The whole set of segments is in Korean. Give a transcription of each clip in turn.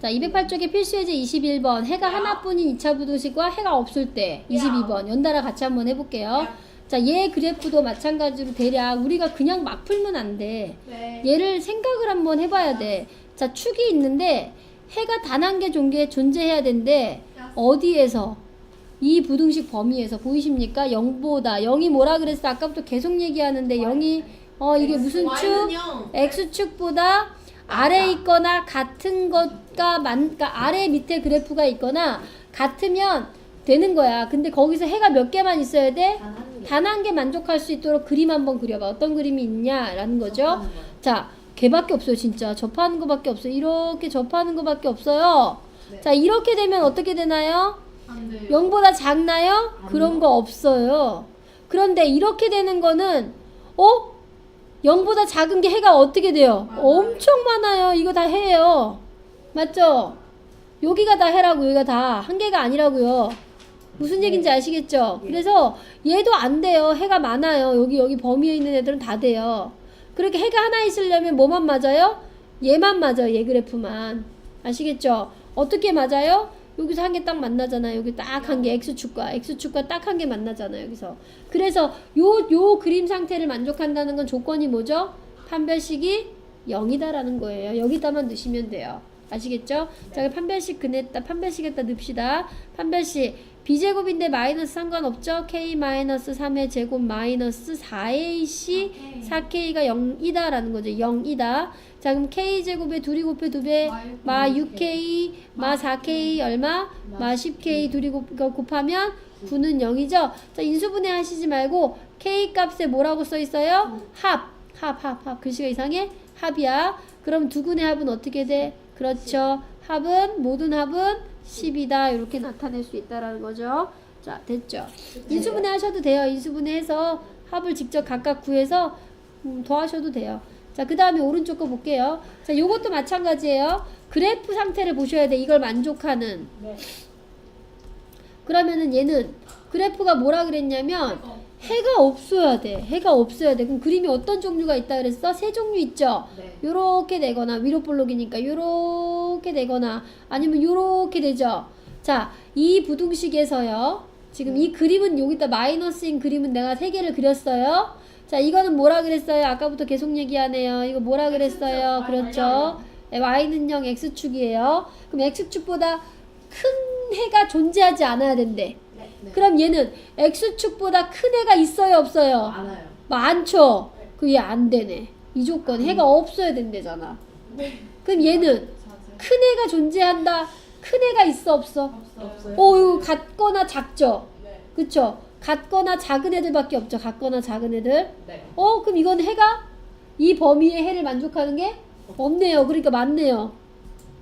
자, 208쪽에 필수예제 21번. 해가 하나뿐인 2차 부등식과 해가 없을 때 22번. 연달아 같이 한번 해볼게요. 자, 얘 그래프도 마찬가지로 대략 우리가 그냥 막 풀면 안 돼. 네. 얘를 생각을 한번 해봐야 돼. 자, 축이 있는데 해가 단 한 개 종류에 존재해야 되는데 어디에서? 이 부등식 범위에서 보이십니까? 0보다 0이 뭐라 그랬어? 아까부터 계속 얘기하는데 0이 어 이게 무슨 축? X축보다 아래 있거나 같은 것과 만, 그러니까 아래 밑에 그래프가 있거나 같으면 되는 거야. 근데 거기서 해가 몇 개만 있어야 돼? 단 한 개. 단한개 만족할 수 있도록 그림 한번 그려봐. 어떤 그림이 있냐라는 거죠. 자, 걔밖에 없어요, 진짜. 접하는 거밖에 없어요. 이렇게 접하는 거밖에 없어요. 네. 자, 이렇게 되면 어떻게 되나요? 0보다 작나요? 그런 거 없어요. 그런데 이렇게 되는 거는 어? 0보다 작은 게 해가 어떻게 돼요? 많아요. 엄청 많아요. 이거 다 해예요. 맞죠? 여기가 다 해라고 여기가 다 한 개가 아니라고요. 무슨 얘기인지 아시겠죠? 그래서 얘도 안 돼요. 해가 많아요. 여기 여기 범위에 있는 애들은 다 돼요. 그렇게 해가 하나 있으려면 뭐만 맞아요? 얘만 맞아요. 얘 그래프만. 아시겠죠? 어떻게 맞아요? 여기서 한 개 딱 만나잖아요. 여기 딱 한 개 x축과 x축과 딱 한 개 만나잖아요. 여기서. 그래서 요 요 그림 상태를 만족한다는 건 조건이 뭐죠? 판별식이 0이다라는 거예요. 여기다만 넣으시면 돼요. 아시겠죠? 자, 판별식 그냈다. 판별식에다 넣읍시다. 판별식 b제곱인데 마이너스 상관없죠? k 마이너스 3의 제곱 마이너스 4ac 4k가 0이다라는 거죠. 0이다. 자, 그럼 k제곱에 둘이 곱해 두 배, 마 6k, 마 4k 얼마? 마 10k 둘이 곱, 이거 곱하면 9는 0이죠. 자, 인수분해 하시지 말고 k 값에 뭐라고 써 있어요? 합. 합, 합, 합. 글씨가 이상해? 합이야. 그럼 두 근의 합은 어떻게 돼? 그렇죠. 합은 모든 합은 10이다. 이렇게 나타낼 수 있다라는 거죠. 자, 됐죠. 인수분해 하셔도 돼요. 인수분해 해서 합을 직접 각각 구해서 음, 더하셔도 돼요. 자, 그 다음에 오른쪽 거 볼게요. 자, 요것도 마찬가지예요. 그래프 상태를 보셔야 돼. 이걸 만족하는. 네. 그러면은 얘는 그래프가 뭐라 그랬냐면 해가 없어야 돼. 해가 없어야 돼. 그럼 그림이 어떤 종류가 있다 그랬어? 세 종류 있죠? 네. 요렇게 되거나 위로 볼록이니까 요렇게 되거나 아니면 요렇게 되죠. 자, 이 부등식에서요. 지금 이 그림은 여기다 마이너스인 그림은 내가 세 개를 그렸어요. 자, 이거는 뭐라 그랬어요? 아까부터 계속 얘기하네요. 이거 뭐라 그랬어요? 그렇죠. 네, y는 0, x축이에요. 그럼 x축보다 큰 해가 존재하지 않아야 된대. 네. 네. 그럼 얘는 x축보다 큰 해가 있어요, 없어요? 많아요. 많죠. 그게 안 되네. 이 조건 해가 없어야 된대잖아. 그럼 얘는 큰 해가 존재한다. 큰 해가 있어 없어? 없어요. 어 이거 같거나 작죠. 네. 그쵸? 같거나 작은 애들밖에 없죠. 같거나 작은 애들. 네. 어 그럼 이건 해가 이 범위의 해를 만족하는 게 없네요. 그러니까 맞네요.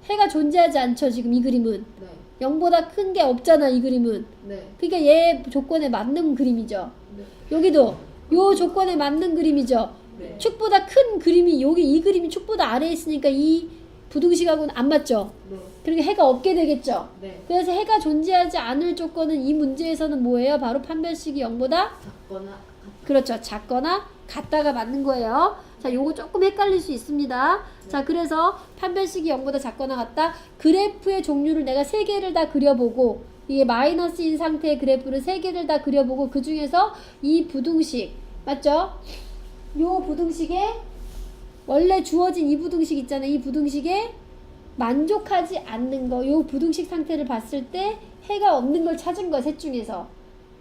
해가 존재하지 않죠. 지금 이 그림은 네. 0보다 큰 게 없잖아. 이 그림은. 네. 그러니까 얘 조건에 맞는 그림이죠. 네. 여기도 요 조건에 맞는 그림이죠. 네. 축보다 큰 그림이 여기 이 그림이 축보다 아래에 있으니까 이 부등식하고는 안 맞죠. 네. 그러니까 해가 없게 되겠죠. 네. 그래서 해가 존재하지 않을 조건은 이 문제에서는 뭐예요? 바로 판별식이 0보다 작거나 그렇죠. 작거나 같다가 맞는 거예요. 자, 요거 조금 헷갈릴 수 있습니다. 자, 그래서 판별식이 0보다 작거나 같다. 그래프의 종류를 내가 세 개를 다 그려보고 이게 마이너스인 상태의 그래프를 세 개를 다 그려보고 그 중에서 이 부등식 맞죠? 요 부등식에 원래 주어진 이 부등식 있잖아요. 이 부등식에 만족하지 않는 거, 요 부등식 상태를 봤을 때 해가 없는 걸 찾은 거, 셋 중에서.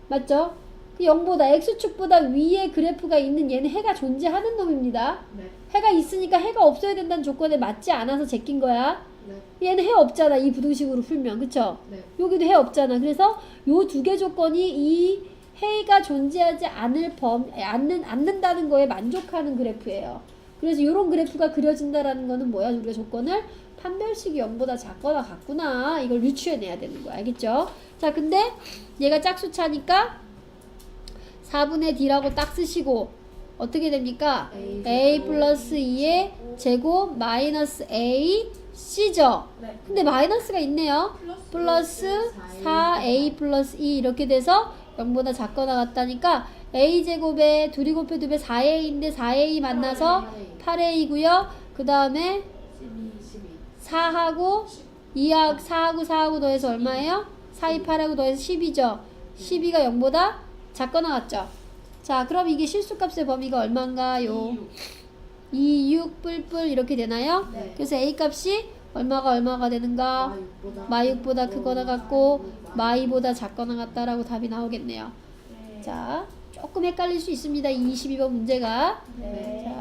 맞죠? 그 0보다, x축보다 위에 그래프가 있는 얘는 해가 존재하는 놈입니다. 네. 해가 있으니까 해가 없어야 된다는 조건에 맞지 않아서 제낀 거야. 네. 얘는 해 없잖아, 이 부등식으로 풀면. 그쵸? 네. 여기도 해 없잖아. 그래서 요 두 개 조건이 이 해가 존재하지 않을 범, 않는, 않는다는 거에 만족하는 그래프예요. 그래서 요런 그래프가 그려진다라는 거는 뭐야? 우리가 조건을 판별식이 0보다 작거나 같구나. 이걸 유추해내야 되는 거야. 알겠죠? 자, 근데 얘가 짝수 차니까 4분의 D라고 딱 쓰시고 어떻게 됩니까? A A 플러스 2의 제곱 마이너스 A C죠? 네. 근데 마이너스가 있네요. 플러스 4a 플러스 2 이렇게 돼서 0보다 작거나 같다니까 a 제곱에 둘이 곱해 두배 4a인데 4a 만나서 8a고요. 그 다음에 12, 12. 4하고 2하고 4하고 4하고 더해서 얼마예요? 4, 2, 8하고 더해서 10이죠. 12가 0보다 작거나 같죠. 자, 그럼 이게 실수값의 범위가 얼마인가요? 2, 6, 뿔뿔 이렇게 되나요? 네. 그래서 A 값이 얼마가 얼마가 되는가? 마육보다 크거나 같고 마이보다 작거나 같다라고 답이 나오겠네요. 자, 조금 헷갈릴 수 있습니다. 이 22번 문제가. 네. 자,